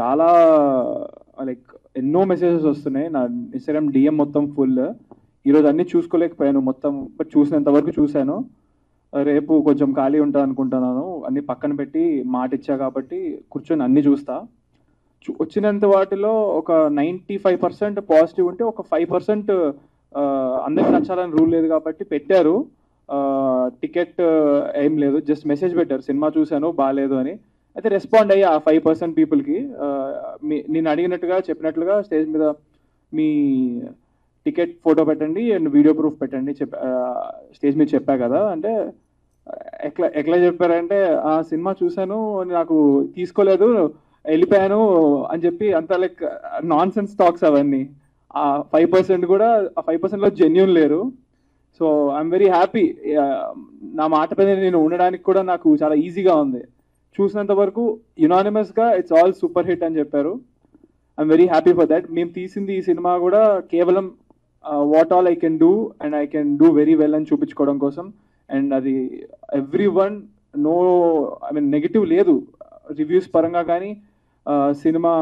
చాలా లైక్ ఎన్నో మెసేజెస్ వస్తున్నాయి. నా ఇన్స్టాగ్రామ్ డిఎం మొత్తం ఫుల్ ఈరోజు అన్ని చూసుకోలేకపోయాను మొత్తం బట్ చూసినంత వరకు చూశాను. రేపు కొంచెం ఖాళీ ఉంటా అనుకుంటున్నాను. అన్ని పక్కన పెట్టి మాట ఇచ్చా కాబట్టి కూర్చొని అన్ని చూస్తా. చూ- వచ్చినంత వాటిలో ఒక నైంటీ ఫైవ్ పర్సెంట్ పాజిటివ్ ఉంటే ఒక ఫైవ్ పర్సెంట్ అందరికి నచ్చాలని రూల్ లేదు కాబట్టి పెట్టారు. టికెట్ ఏం లేదు. జస్ట్ మెసేజ్ పెట్టారు. సినిమా చూశాను బాగాలేదు అని. అయితే రెస్పాండ్ అయ్యి ఆ ఫైవ్ పర్సెంట్ పీపుల్కి నేను అడిగినట్టుగా చెప్పినట్లుగా స్టేజ్ మీద మీ టికెట్ ఫోటో పెట్టండి అండ్ వీడియో ప్రూఫ్ పెట్టండి చెప్ స్టేజ్ మీద చెప్పా కదా. అంటే ఎట్లా ఎట్లా చెప్పారంటే ఆ సినిమా చూశాను నాకు తీసుకోలేదు వెళ్ళిపోయాను అని చెప్పి అంత లైక్ నాన్ సెన్స్ టాక్స్ అవన్నీ. ఆ ఫైవ్ పర్సెంట్ కూడా ఆ ఫైవ్ పర్సెంట్లో జెన్యున్ లేరు. సో ఐఎమ్ వెరీ హ్యాపీ నా మాట పైన నేను ఉండడానికి కూడా నాకు చాలా ఈజీగా ఉంది. చూసినంత వరకు యునానిమస్గా ఇట్స్ ఆల్ సూపర్ హిట్ అని చెప్పారు. I'm very happy for that మేము తీసింది ఈ సినిమా కూడా కేవలం what all I can do and I can do very well అని చూపించుకోవడం కోసం. అండ్ అది everyone no I mean negative లేదు. రివ్యూస్ పరంగా కానీ సినిమా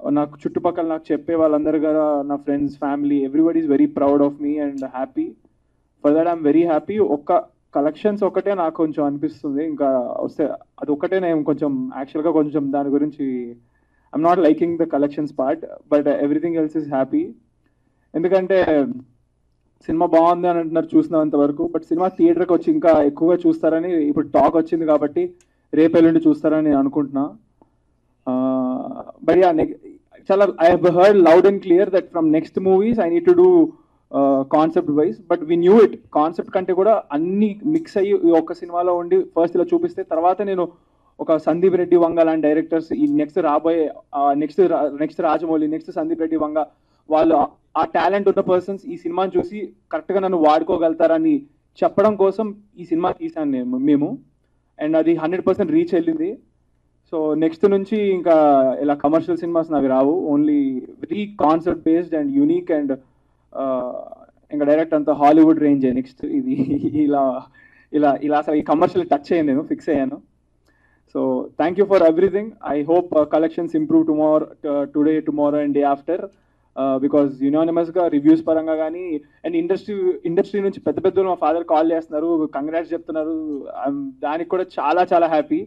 నాకు చుట్టుపక్కల నాకు చెప్పే వాళ్ళందరూ కదా నా friends family everybody is very proud of me and happy for that I'm very happy ఒక్క కలెక్షన్స్ ఒకటే నాకు కొంచెం అనిపిస్తుంది. ఇంకా వస్తే అది ఒక్కటే నేను కొంచెం యాక్చువల్గా కొంచెం దాని గురించి I'm not liking the collections part but everything else is happy ఎందుకంటే సినిమా బాగుంది అని అంటున్నారు చూసినంత వరకు బట్ సినిమా థియేటర్కి వచ్చి ఇంకా ఎక్కువగా చూస్తారని ఇప్పుడు టాక్ వచ్చింది కాబట్టి రేపు ఎల్లుండి చూస్తారని నేను అనుకుంటున్నా. బట్ యా చాలా I have heard loud and clear that from next movies I need to do concept wise but we knew it concept కంటే కూడా అన్ని మిక్స్ అయ్యి ఈ ఒక్క సినిమాలో ఉండి ఫస్ట్ ఇలా చూపిస్తే తర్వాత నేను ఒక సందీప్ రెడ్డి వంగ లాంటి డైరెక్టర్స్ ఈ నెక్స్ట్ రాబోయే next next Rajamouli next Sandeep Reddy Vanga వాళ్ళు ఆ టాలెంట్ ఉన్న పర్సన్స్ ఈ సినిమాని చూసి కరెక్ట్గా నన్ను వాడుకోగలుగుతారని చెప్పడం కోసం ఈ సినిమా తీసాను నేను మేము. అండ్ అది హండ్రెడ్ పర్సెంట్ రీచ్ వెళ్ళింది. సో నెక్స్ట్ నుంచి ఇంకా ఇలా కమర్షియల్ సినిమాస్ నావి రావు. Only very concept based and unique and ఇంకా డైరెక్ట్ అంతా హాలీవుడ్ రేంజ్ నెక్స్ట్ ఇది ఇలా ఇలా ఇలా అసలు ఈ కమర్షియల్ టచ్ అయ్యాను నేను ఫిక్స్ అయ్యాను. So thank you for everything I hope collections improve tomorrow today tomorrow and day after because యునానిమస్గా reviews పరంగా కానీ అండ్ ఇండస్ట్రీ ఇండస్ట్రీ నుంచి పెద్ద పెద్దలు మా ఫాదర్ కాల్ చేస్తున్నారు కంగ్రాట్స్ చెప్తున్నారు. దానికి కూడా చాలా చాలా happy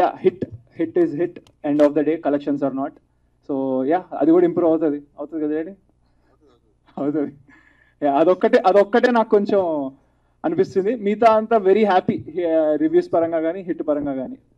yeah hit hit is hit end of the day collections are not so yeah అది కూడా ఇంప్రూవ్ అవుతుంది. అవుతుంది కదా అవుతుంది. అదొక్కటే అదొక్కటే నాకు కొంచెం అనిపిస్తుంది. మిగతా అంతా వెరీ హ్యాపీ రివ్యూస్ పరంగా కానీ హిట్ పరంగా కానీ